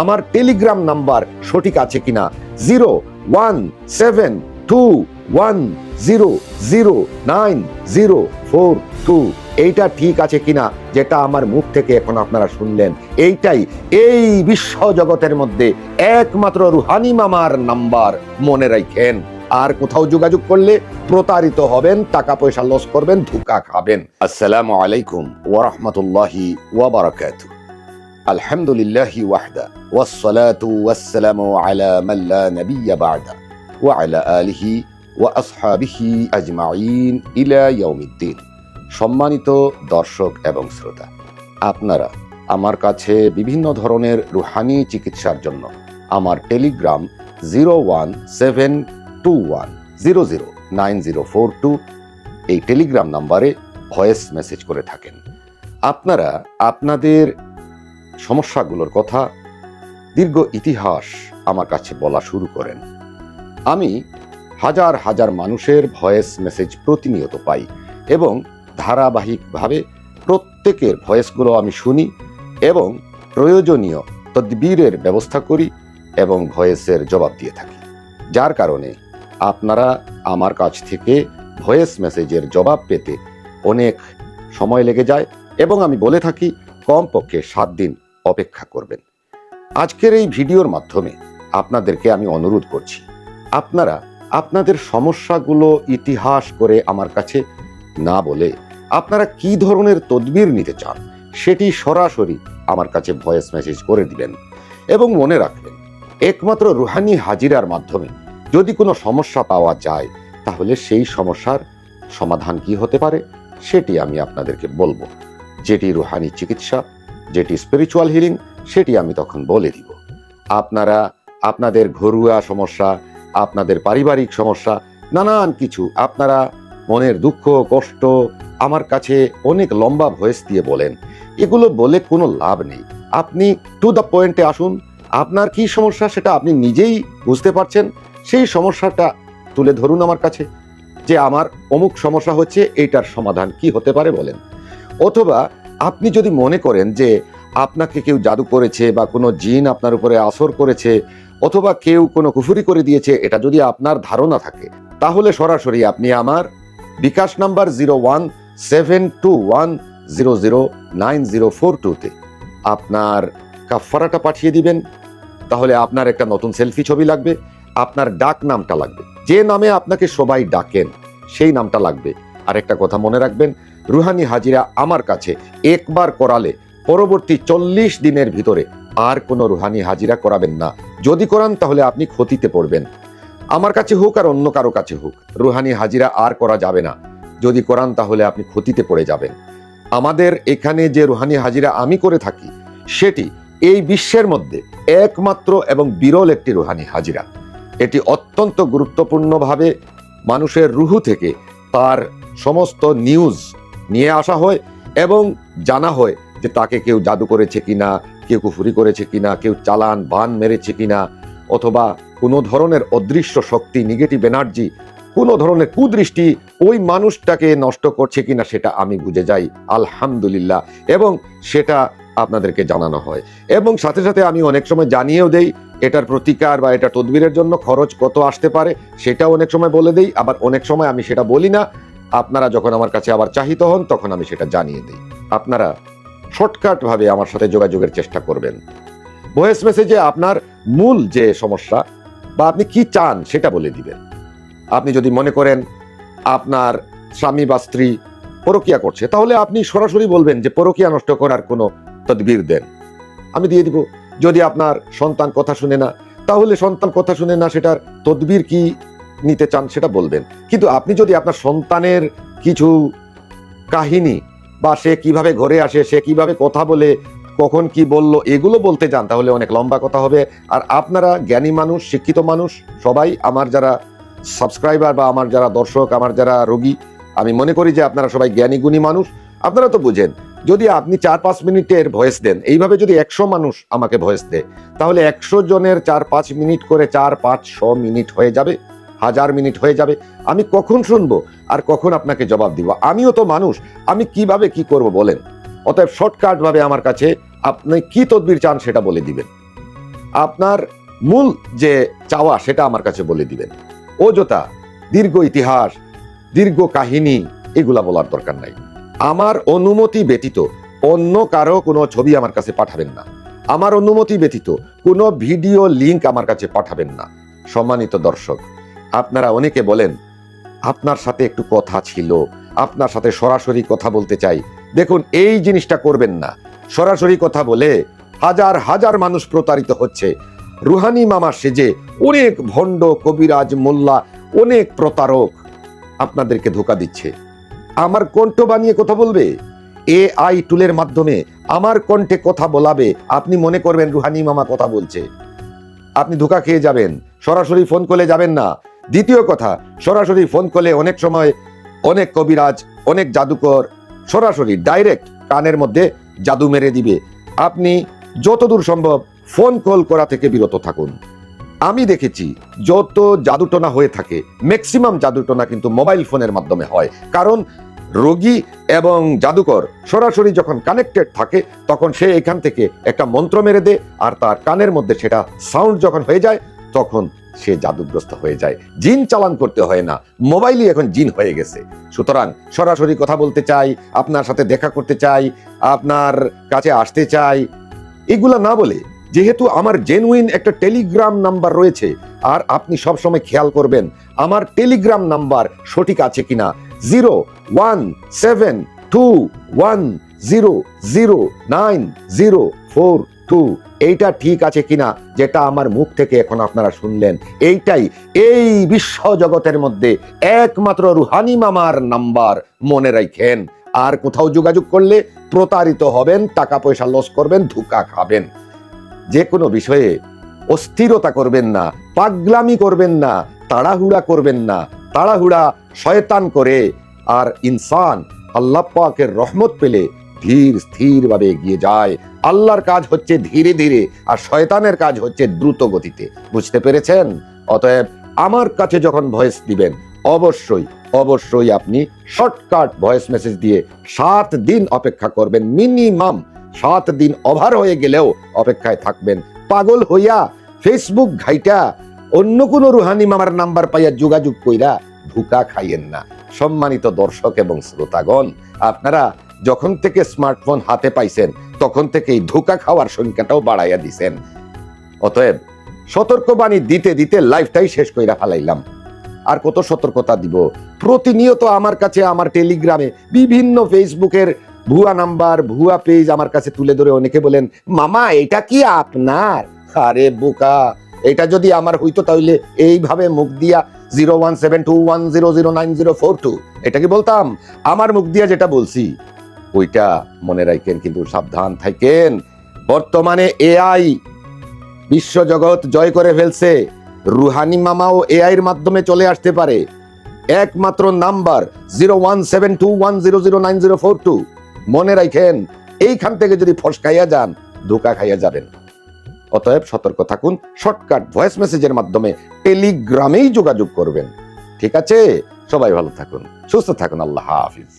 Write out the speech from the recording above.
আমার Telegram number সঠিক আছে কিনা? Zero one seven two one zero zero nine zero four two. এইটা ঠিক আছে কিনা? যেটা আমার মুখ থেকে এখন আপনারা শুনলেন। এইটাই এই বিশ্ব জগতের মধ্যে একমাত্র রুহানি মামার নাম্বার মনে রাখেন। আর কোথাও যোগাযোগ করলে প্রতারিত হবেন, টাকা পয়সা লস করবেন, ধোকা খাবেন। আসসালামু আলাইকুম ওরহমতুল্লাহি ওয়াবারাকাতু আলহামদুলিল্লাহি ওয়াহদা, ওয়াসসালাতু ওয়াসসালামু আলা মান লা নাবিয়্যা বা'দা, ওয়া আলা আলিহি ওয়া আসহাবিহি আজমাইন ইলা ইয়াউমিদ্দিন। সম্মানিত দর্শক এবং শ্রোতা, আপনারা আমার কাছে বিভিন্ন ধরনের রুহানি চিকিৎসার জন্য আমার Telegram zero one seven two one zero zero nine zero four two এই টেলিগ্রাম নাম্বারে ভয়েস মেসেজ করে থাকেন। আপনারা আপনাদের সমস্যাগুলোর কথা দীর্ঘ ইতিহাস আমার কাছে বলা শুরু করেন। আমি হাজার হাজার মানুষের ভয়েস মেসেজ প্রতিনিয়ত পাই এবং ধারাবাহিকভাবে প্রত্যেকের ভয়েসগুলো আমি শুনি এবং প্রয়োজনীয় তদবিরের ব্যবস্থা করি এবং ভয়েসের জবাব দিয়ে থাকি। যার কারণে আপনারা আমার কাছ থেকে ভয়েস মেসেজের জবাব পেতে অনেক সময় লেগে যায় এবং আমি বলে থাকি কমপক্ষে সাত দিন অপেক্ষা করবেন। আজকের এই ভিডিওর মাধ্যমে আপনাদেরকে আমি অনুরোধ করছি, আপনারা আপনাদের সমস্যাগুলো ইতিহাস করে আমার কাছে না বলে আপনারা কি ধরনের তদবির নিতে চান সেটি সরাসরি আমার কাছে ভয়েস মেসেজ করে দিবেন এবং মনে রাখবেন, একমাত্র রুহানি হাজিরার মাধ্যমে যদি কোনো সমস্যা পাওয়া যায় তাহলে সেই সমস্যার সমাধান কি হতে পারে সেটি আমি আপনাদেরকে বলব। যেটি রুহানি চিকিৎসা, যেটি স্পিরিচুয়াল হিলিং সেটি আমি তখন বলে দিব। আপনারা, আপনাদের ঘরোয়া সমস্যা, আপনাদের পারিবারিক সমস্যা, নানান কিছু, আপনারা মনের দুঃখ, কষ্ট, আমার কাছে অনেক লম্বা ভয়েস দিয়ে বলেন। এগুলো বলে কোনো লাভ নেই। আপনি টু দ্য পয়েন্টে আসুন। আপনার কি সমস্যা সেটা আপনি নিজেই বুঝতে পারছেন। সেই সমস্যাটা তুলে ধরুন আমার কাছে যে আমার অমুক সমস্যা হচ্ছে, এইটার সমাধান কি হতে পারে বলেন। অথবা আপনি যদি মনে করেন যে আপনাকে কেউ জাদু করেছে বা কোনো জিন আপনার উপরে আসর করেছে অথবা কেউ কোনো কুফুরি করে দিয়েছে, এটা যদি আপনার ধারণা থাকে, তাহলে সরাসরি আপনি আমার bKash number zero one seven two one zero zero nine zero four টুতে আপনার কাফারাটা পাঠিয়ে দিবেন। তাহলে আপনার একটা নতুন সেলফি ছবি লাগবে, আপনার ডাক নামটা লাগবে। যে নামে আপনাকে সবাই ডাকেন, সেই নামটা লাগবে। আর একটা কথা মনে রাখবেন রুহানি হাজিরা আমার কাছে একবার করালে পরবর্তী চল্লিশ দিনের ভিতরে আর কোনো রুহানি হাজিরা করাবেন না। যদি করান তাহলে আপনি ক্ষতিতে পড়বেন। আমার কাছে হোক আর অন্য কারও কাছে হোক, রুহানি হাজিরা আর করা যাবে না। যদি করান তাহলে আপনি ক্ষতিতে পড়ে যাবেন। আমাদের এখানে যে রুহানি হাজিরা আমি করে থাকি, সেটি এই বিশ্বের মধ্যে একমাত্র এবং বিরল একটি রুহানি হাজিরা। এটি অত্যন্ত গুরুত্বপূর্ণভাবে মানুষের রুহু থেকে তার সমস্ত নিউজ নিয়ে আসা হয় এবং জানা হয় যে তাকে কেউ জাদু করেছে কিনা, কেউ কুফুরি করেছে কিনা, কেউ চালান, বান মেরেছে কিনা, অথবা কোনো ধরনের অদৃশ্য শক্তি নেগেটিভ এনার্জি কোনো ধরনের কুদৃষ্টি ওই মানুষটাকে নষ্ট করছে কিনা সেটা আমি বুঝে যাই, আলহামদুলিল্লাহ। এবং সেটা আপনাদেরকে জানানো হয়। এবং সাথে সাথে আমি অনেক সময় জানিয়েও দেই, এটার প্রতিকার বা এটা তদবিরের জন্য খরচ কত আসতে পারে, সেটাও অনেক সময় বলে দেই, আবার অনেক সময় আমি সেটা বলি না। আপনারা যখন আমার কাছে আবার চাহিত হন, তখন আমি সেটা জানিয়ে দিই। আপনারা শর্টকাটভাবে আমার সাথে যোগাযোগের চেষ্টা করবেন। ভয়েস মেসেজে আপনার মূল যে সমস্যা বা আপনি কি চান সেটা বলে দিবেন। আপনি যদি মনে করেন আপনার স্বামী বা স্ত্রী পরকিয়া করছে, তাহলে আপনি সরাসরি বলবেন যে পরকিয়া নষ্ট করার কোনো তদবির দেন। আমি দিয়ে দিব। যদি আপনার সন্তান কথা শুনে না, তাহলে সন্তান কথা শুনে না, সেটার তদবির কি নিতে চান সেটা বলবেন। কিন্তু আপনি যদি আপনার সন্তানের কিছু কাহিনী বা সে কীভাবে ঘরে আসে, সে কীভাবে কথা বলে, কখন কি বলল, এগুলো বলতে যান, তাহলে অনেক লম্বা কথা হবে। আর আপনারা জ্ঞানী মানুষ, শিক্ষিত মানুষ, সবাই আমার যারা সাবস্ক্রাইবার বা আমার যারা দর্শক, আমার যারা রোগী, আমি মনে করি যে আপনারা সবাই জ্ঞানী গুণী মানুষ। আপনারা তো বুঝেন, যদি আপনি চার পাঁচ মিনিটের ভয়েস দেন, এইভাবে যদি একশো মানুষ আমাকে ভয়েস দেয়, তাহলে একশো জনের চার পাঁচ মিনিট করে চার পাঁচ ছ মিনিট হয়ে যাবে। হাজার মিনিট হয়ে যাবে, আমি কখন শুনব আর কখন আপনাকে জবাব দিব? আমিও তো মানুষ, আমি কীভাবে কি করব বলেন? অতএব শর্টকাট ভাবে আমার কাছে আপনি কি তদবির চান সেটা বলে দিবেন। আপনার মূল যে চাওয়া সেটা আমার কাছে বলে দিবেন। অযথা দীর্ঘ ইতিহাস, দীর্ঘ কাহিনী, এগুলা বলার দরকার নাই। আমার অনুমতি ব্যতীত অন্য কারও কোনো ছবি আমার কাছে পাঠাবেন না। আমার অনুমতি ব্যতীত কোনো ভিডিও লিংক আমার কাছে পাঠাবেন না। সম্মানিত দর্শক আপনারা অনেকে বলেন, আপনার সাথে একটু কথা ছিল, আপনার সাথে সরাসরি কথা বলতে চাই। দেখুন, এই জিনিসটা করবেন না। সরাসরি কথা বলে হাজার হাজার মানুষ প্রতারিত হচ্ছে। রুহানি মামা সেজে অনেক ভণ্ড কবিরাজ, মোল্লা, অনেক প্রতারক আপনাদেরকে ধোকা দিচ্ছে। আমার কণ্ঠ বানিয়ে কথা বলবে? এ আই টুলের মাধ্যমে আমার কণ্ঠে কথা বলাবে? আপনি মনে করবেন রুহানি মামা কথা বলছে। আপনি ধোকা খেয়ে যাবেন, সরাসরি ফোন করলে যাবেন না। দ্বিতীয় কথা, সরাসরি ফোন করলে অনেক সময় অনেক কবিরাজ, অনেক জাদুকর সরাসরি ডাইরেক্ট কানের মধ্যে জাদু মেরে দিবে। আপনি যতদূর সম্ভব ফোন কল করা থেকে বিরত থাকুন। আমি দেখেছি যত জাদুটনা হয়ে থাকে ম্যাক্সিমাম জাদুটনা কিন্তু মোবাইল ফোনের মাধ্যমে হয়। কারণ রোগী এবং জাদুকর সরাসরি যখন কানেক্টেড থাকে, তখন সে এখান থেকে একটা মন্ত্র মেরে দেয় আর তার কানের মধ্যে সেটা সাউন্ড যখন হয়ে যায় তখন সে জাদুগ্রস্ত হয়ে যায়। জিন চালান করতে হয় না। মোবাইলই এখন জিন হয়ে গেছে। সুতরাং সরাসরি কথা বলতে চাই, আপনার সাথে দেখা করতে চাই, আপনার কাছে আসতে চাই, এগুলা না বলে যেহেতু আমার জেনুইন একটা টেলিগ্রাম নাম্বার রয়েছে, আর আপনি সব সময় খেয়াল করবেন, আমার টেলিগ্রাম নাম্বার সঠিক আছে কিনা। Zero one seven two one zero zero nine zero four two এইটা ঠিক আছে কিনা যেটা আমার মুখ থেকে এখন আপনারা শুনলেন, এইটাই। এই বিশ্ব জগতের মধ্যে একমাত্র রুহানি মামার নাম্বার মনে রাখেন। আর কোথাও যোগাযোগ করলে প্রতারিত হবেন টাকা পয়সা লস করবেন, ধোকা খাবেন। যে কোনো বিষয়ে অস্থিরতা করবেন না, পাগলামি করবেন না, তাড়াহুড়া করবেন না। তাড়াহুড়া শয়তান করে। আর ইনসান, আল্লাহ পাকের রহমত পেলে ধীর স্থির ভাবে এগিয়ে যায়। আল্লাহর কাজ হচ্ছে ধীরে ধীরে আর শয়তানের কাজ হচ্ছে দ্রুত গতিতে। বুঝতে পেরেছেন? অতএব আমার কাছে যখন ভয়েস দিবেন, অবশ্যই অবশ্যই আপনি শর্টকাট ভয়েস মেসেজ দিয়ে সাত দিন অপেক্ষা করবেন মিনিমাম সাত দিন ওভার হয়ে গেলেও অপেক্ষায় থাকবেন। পাগল হইয়া ফেসবুক ঘাইটা, অন্য কোনো রুহানি মামার নাম্বার পাইয়া যোগাযোগ কইরা ধোকা খাইয়েন না। সম্মানিত দর্শক এবং শ্রোতাগণ, আপনারা যখন থেকে স্মার্টফোন হাতে পাইছেন, তখন থেকেই ধোকা খাওয়ার সংখ্যাটাও বাড়াইয়া দিছেন। অতএব সতর্কবাণী দিতে দিতে লাইফটাই শেষ কইরা ফেলাইলাম। আর কত সতর্কতা দিব? প্রতিনিয়ত আমার কাছে, আমার টেলিগ্রামে বিভিন্ন ফেসবুকের ভুয়া নাম্বার, ভুয়া পেজ আমার কাছে তুলে ধরে অনেকে বলেন, মামা, এটা কি আপনার? আরে বোকা, এটা যদি আমার হইতো তাহলে এইভাবে মুখ দিয়া zero one seven two one zero zero nine zero four two এটা কি বলতাম? আমার মুখ দিয়া যেটা বলছি ওইটা মনে রাখেন, কিন্তু সাবধান থাকেন। বর্তমানে এআই বিশ্বজগৎ জয় করে ফেলছে। রুহানি মামাও এআই এর মাধ্যমে চলে আসতে পারে। একমাত্র number zero one seven two one zero zero nine zero four two. মনে রাখেন, এইখান থেকে যদি ফসকাইয়া যান, ধোকা খাইয়া যাবেন। অতএব সতর্ক থাকুন, শর্টকাট ভয়েস মেসেজের মাধ্যমে টেলিগ্রামেই যোগাযোগ করবেন। ঠিক আছে? সবাই ভালো থাকুন, সুস্থ থাকুন, আল্লাহ হাফিজ।